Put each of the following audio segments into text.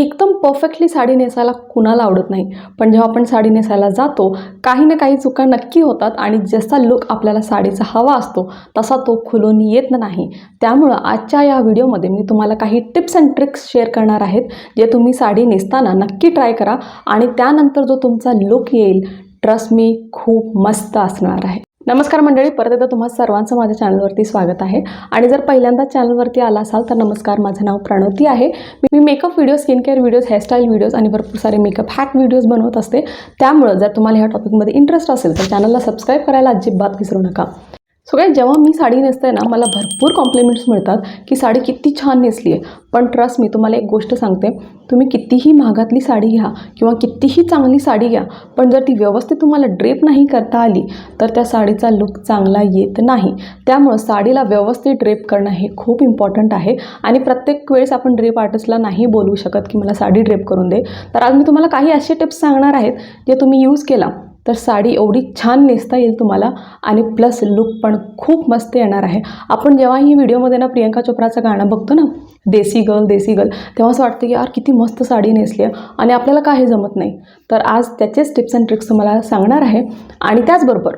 एकदम परफेक्टली साडी नेसायला कुणाला आवडत नाही. पण जेव्हा आपण साडी नेसायला जातो काही ना काही चुका नक्की होतात आणि जसा लुक आपल्याला साडीचा हवा असतो तसा तो खुलून येत नाही. त्यामुळं आजच्या या व्हिडिओमध्ये मी तुम्हाला काही टिप्स अँड ट्रिक्स शेअर करणार आहेत जे तुम्ही साडी नेसताना नक्की ट्राय करा आणि त्यानंतर जो तुमचा लुक येईल ट्रस्ट मी खूप मस्त असणार आहे. नमस्कार मंडळी परत एकदा तुम्हा सर्वांचं माझ्या चॅनलवरती स्वागत आहे. आणि जर पहिल्यांदा चॅनलवरती आला असाल तर नमस्कार माझं नाव प्रणती आहे. मी makeup video skin care videos hairstyle videos आणि भरपूर सारे मेकअप हॅक व्हिडिओज बनवत असते. त्यामुळं जर तुम्हाला ह्या टॉपिकमध्ये इंटरेस्ट असेल तर चॅनलला सबस्क्राईब करायला अजिबात विसरू नका. सो काय जेव्हा मी साडी नेसते ना मला भरपूर कॉम्प्लिमेंट्स मिळतात की साडी किती छान नेसली आहे पण ट्रस्ट मी तुम्हाला एक गोष्ट सांगते. तुम्ही कितीही महागातली साडी घ्या किंवा कितीही चांगली साडी घ्या पण जर ती व्यवस्थित तुम्हाला ड्रेप नाही करता आली तर त्या साडीचा लुक चांगला येत नाही. त्यामुळं साडीला व्यवस्थित ड्रेप करणं हे खूप इम्पॉर्टंट आहे. आणि प्रत्येक वेळेस आपण ड्रेप आर्टिस्टला नाही बोलू शकत की मला साडी ड्रेप करून दे. तर आज मी तुम्हाला काही असे टिप्स सांगणार आहेत जे तुम्ही यूज केला. तर साडी एवढी छान नेसता येईल तुम्हाला आणि प्लस लुक पण खूप मस्त येणार आहे. आपण जेव्हा ही व्हिडिओमध्ये ना प्रियंका चोप्राचं गाणं बघतो ना देसी गर्ल देसी गर्ल तेव्हा असं वाटतं की यार किती मस्त साडी नेसली आहे आणि आपल्याला काही जमत नाही. तर आज त्याचेच टिप्स अँड ट्रिक्स तुम्हाला सांगणार आहे आणि त्याचबरोबर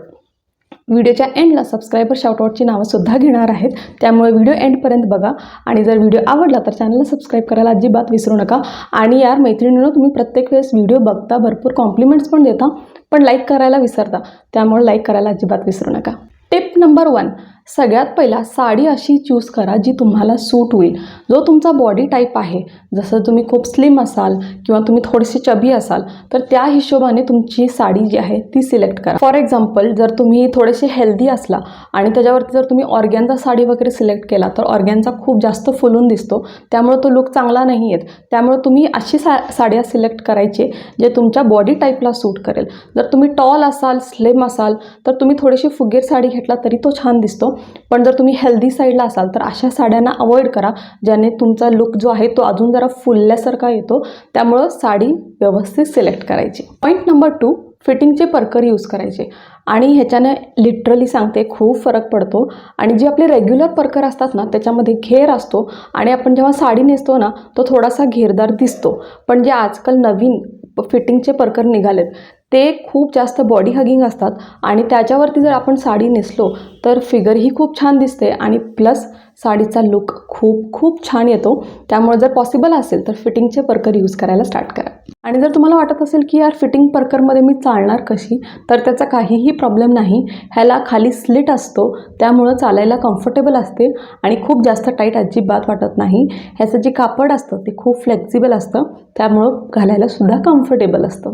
व्हिडिओच्या एंडला सबस्क्रायबर शाउटआउटची नावंसुद्धा घेणार आहेत. त्यामुळे व्हिडिओ एंडपर्यंत बघा. आणि जर व्हिडिओ आवडला तर चॅनलला सबस्क्राईब करायला अजिबात विसरू नका. आणि यार मैत्रिणीनं तुम्ही प्रत्येक वेळेस व्हिडिओ बघता भरपूर कॉम्प्लिमेंट्स पण देता पण लाईक करायला विसरता. त्यामुळे लाईक करायला अजिबात विसरू नका. टिप नंबर वन सगळ्यात पहिला साडी अशी चूज करा जी तुम्हाला सूट होईल. जो तुमचा बॉडी टाईप आहे जसं तुम्ही खूप स्लिम असाल किंवा तुम्ही थोडीशी चबी असाल तर त्या हिशोबाने तुमची साडी जी आहे ती सिलेक्ट करा. फॉर एक्झाम्पल जर तुम्ही थोडेसे हेल्दी असला आणि त्याच्यावरती जर तुम्ही ऑर्गॅनचा साडी वगैरे सिलेक्ट केला तर ऑर्गॅनचा खूप जास्त फुलून दिसतो. त्यामुळे तो लुक चांगला नाही येत. त्यामुळे तुम्ही अशी सा साड्या सिलेक्ट करायचे जे तुमच्या बॉडी टाईपला सूट करेल. जर तुम्ही टॉल असाल स्लिम असाल तर तुम्ही थोडीशी फुगेर साडी घेतला तरी तो छान दिसतो. पण जर तुम्ही हेल्दी साईडला असाल तर अशा साड्यांना अवॉइड करा ज्याने तुमचा लुक जो आहे तो अजून जरा फुलल्यासारखा येतो. त्यामुळं साडी व्यवस्थित सिलेक्ट करायची. पॉईंट नंबर टू फिटिंगचे परकर यूज करायचे. आणि ह्याच्याने लिटरली सांगते खूप फरक पडतो. आणि जे आपले रेग्युलर परकर असतात ना त्याच्यामध्ये घेर असतो. आणि आपण जेव्हा साडी नेसतो ना तो थोडासा घेरदार दिसतो. पण जे आजकाल नवीन फिटिंगचे परकर निघालेत ते खूप जास्त बॉडी हगिंग असतात आणि त्याच्यावरती जर आपण साडी नेसलो तर फिगरही खूप छान दिसते आणि प्लस साडीचा लुक खूप खूप छान येतो. त्यामुळे जर पॉसिबल असेल तर फिटिंगचे परकर यूज करायला स्टार्ट करा. आणि जर तुम्हाला वाटत असेल की यार फिटिंग परकरमध्ये मी चालणार कशी तर त्याचा काहीही प्रॉब्लेम नाही. ह्याला खाली स्लिट असतो त्यामुळं चालायला कम्फर्टेबल असते आणि खूप जास्त टाईट अजिबात वाटत नाही. ह्याचं जे कापड असतं ते खूप फ्लेक्झिबल असतं. त्यामुळं घालायला सुद्धा कम्फर्टेबल असतं.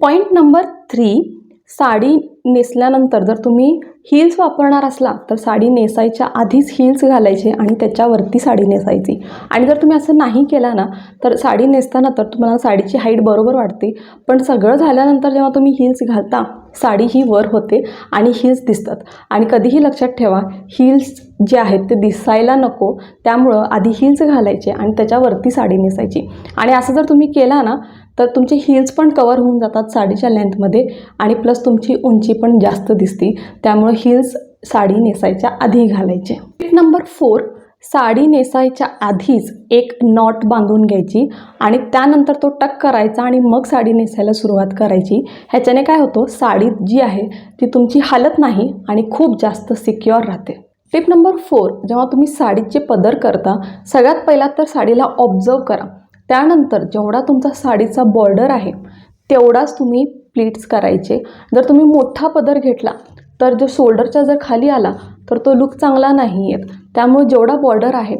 पॉईंट नंबर थ्री साडी नेसल्यानंतर जर तुम्ही हिल्स वापरणार असला तर साडी नेसायच्या आधीच हिल्स घालायचे आणि त्याच्यावरती साडी नेसायची. आणि जर तुम्ही असं नाही केलं ना तर साडी नेसताना तर तुम्हाला साडीची हाईट बरोबर वाटते पण सगळं झाल्यानंतर जेव्हा तुम्ही हिल्स घालता साडी ही वर होते आणि हिल्स दिसतात. आणि कधीही लक्षात ठेवा हिल्स जे आहेत ते दिसायला नको. त्यामुळं आधी हिल्स घालायचे आणि त्याच्यावरती साडी नेसायची. आणि असं जर तुम्ही केला ना तर तुमचे हिल्स पण कवर होऊन जातात साडीच्या लेंथमध्ये आणि प्लस तुमची उंची पण जास्त दिसते. त्यामुळे हिल्स साडी नेसायच्या आधी घालायचे. टिप नंबर फोर साडी नेसायच्या आधीच एक नॉट बांधून घ्यायची आणि त्यानंतर तो टक करायचा आणि मग साडी नेसायला सुरुवात करायची. ह्याच्याने काय होतं? साडी जी आहे ती तुमची हालत नाही आणि खूप जास्त सिक्युअर राहते. टिप नंबर फोर जेव्हा तुम्ही साडीचे पदर करता सगळ्यात पहिला तर साडीला ऑब्झर्व करा. त्यानंतर जेवढा तुमचा साडीचा बॉर्डर आहे तेवढाच तुम्ही प्लीट्स करायचे. जर तुम्ही मोठा पदर घेतला तर जो शोल्डरच्या जर खाली आला तर तो लुक चांगला नाही येत त्यामुळे जेवढा बॉर्डर आहे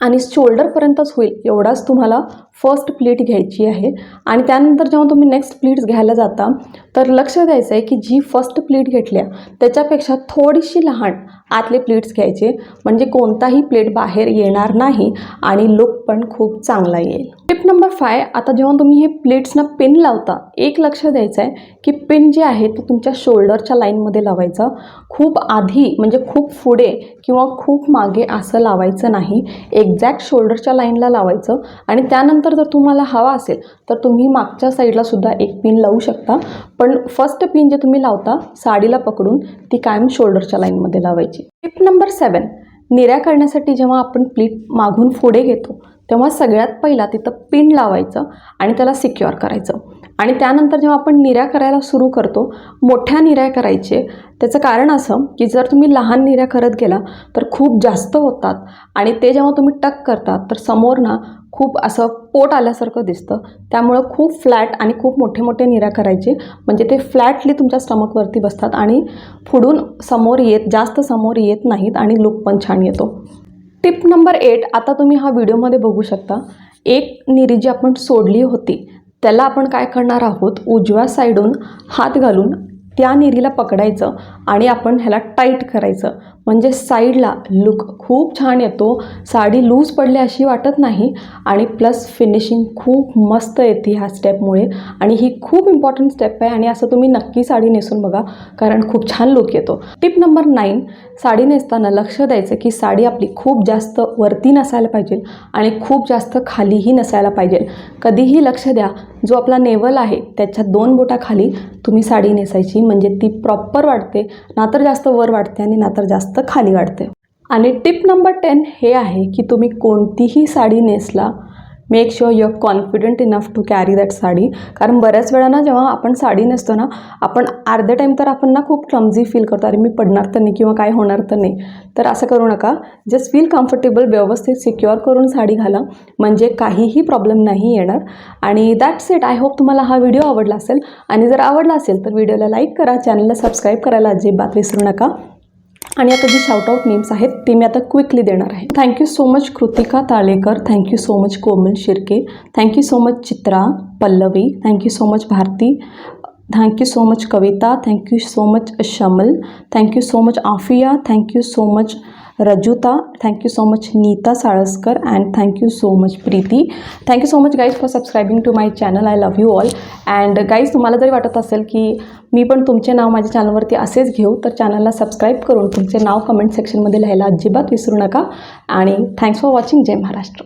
आणि शोल्डरपर्यंतच होईल एवढाच तुम्हाला फर्स्ट प्लेट घ्यायची आहे. आणि त्यानंतर जेव्हा तुम्ही नेक्स्ट प्लेट्स घ्यायला जाता तर लक्ष द्यायचं आहे की जी फर्स्ट प्लेट घेतल्या त्याच्यापेक्षा थोडीशी लहान आतले प्लेट्स घ्यायचे. म्हणजे कोणताही प्लेट बाहेर येणार नाही आणि लुक पण खूप चांगला येईल. टिप नंबर फाय आता जेव्हा तुम्ही हे प्लेट्सना पिन लावता एक लक्ष द्यायचं आहे की पिन जे आहे ते तुमच्या शोल्डरच्या लाईनमध्ये लावायचं. खूप आधी म्हणजे खूप पुढे किंवा खूप मागे असं लावायचं नाही. एक्झॅक्ट शोल्डरच्या लाईनला लावायचं. आणि त्यानंतर जर तुम्हाला हवा असेल तर तुम्ही मागच्या साईडला सुद्धा एक पिन लावू शकता. पण फर्स्ट पिन जे तुम्ही लावता साडीला पकडून ती कायम शोल्डरच्या लाईनमध्ये लावायची. टिप नंबर सेवन निऱ्या करण्यासाठी जेव्हा आपण प्लीट मागून पुढे घेतो तेव्हा सगळ्यात पहिला तिथं पिन लावायचं आणि त्याला सिक्युअर करायचं. आणि त्यानंतर जेव्हा आपण निऱ्या करायला सुरू करतो मोठ्या निऱ्या करायचे त्याचं कारण असं की जर तुम्ही लहान निऱ्या करत गेला तर खूप जास्त होतात आणि ते जेव्हा तुम्ही टक करतात तर समोर ना खूप असं पोट आल्यासारखं दिसतं. त्यामुळं खूप फ्लॅट आणि खूप मोठे मोठे निऱ्या करायचे. म्हणजे ते फ्लॅटली तुमच्या स्टमकवरती बसतात आणि फुडून समोर येत जास्त समोर येत नाहीत आणि लुक पण छान येतो. टिप नंबर एट आता तुम्ही हा व्हिडिओमध्ये बघू शकता. एक निरी जी आपण सोडली होती त्याला आपण काय करणार आहोत? उजव्या साईडून हात घालून त्या निरीला पकडायचं आणि आपण ह्याला टाईट करायचं. म्हणजे साईडला लुक खूप छान येतो. साडी लूज पडली अशी वाटत नाही आणि प्लस फिनिशिंग खूप मस्त येते ह्या स्टेपमुळे. आणि ही खूप इम्पॉर्टंट स्टेप आहे आणि असं तुम्ही नक्की साडी नेसून बघा कारण खूप छान लुक येतो. टिप नंबर नाईन साडी नेसताना लक्ष द्यायचं की साडी आपली खूप जास्त वरती नसायला पाहिजे आणि खूप जास्त खालीही नसायला पाहिजे. कधीही लक्ष द्या. जो आपला नेवल आहे त्याच्या दोन बोटाखाली तुम्ही साडी नेसायची. म्हणजे ती प्रॉपर वाटते ना तर जास्त वर वाटते आणि ना तर जास्त खाली वाटते आणि टिप नंबर टेन हे आहे की तुम्ही कोणतीही sari नेसला make sure you are confident enough to carry that sari. कारण बऱ्याच वेळा ना जेव्हा आपण साडी नेसतो ना आपण अर्धे टाईम तर आपण ना खूप क्लमझी फील करतो. अरे मी पडणार तर नाही किंवा काय होणार तर नाही. तर असं करू नका. जस्ट फील कम्फर्टेबल व्यवस्थित सिक्युअर करून साडी घाला. म्हणजे काहीही प्रॉब्लेम नाही येणार. आणि दॅट्स इट आय होप तुम्हाला हा व्हिडिओ आवडला असेल. आणि जर आवडला असेल तर व्हिडिओला लाईक करा. चॅनलला सबस्क्राईब करायला अजिबात विसरू नका. आता जी शाउटआउट नेम्स आहेत ते मी आता क्विकली देणार आहे thank you so much Kritika Talekar thank you so much Komal Shirke thank you so much Chitra Pallavi thank you so much Bharati thank you so much Kavita thank you so much Shamal thank you so much Afiya thank you so much Rajuta thank you so much Neeta Salaskar and thank you so much Preeti thank you so much guys for subscribing to my channel I love you all and guys तुम्हाला जरी वाटत असेल की मी पण तुमचे नाव माझ्या चॅनलवरती असेच घेऊ तर चॅनलला सबस्क्राईब करून तुमचे नाव कमेंट सेक्शनमध्ये लिहायला अजिबात विसरू नका. आणि थँक्स फॉर वॉचिंग जय महाराष्ट्र.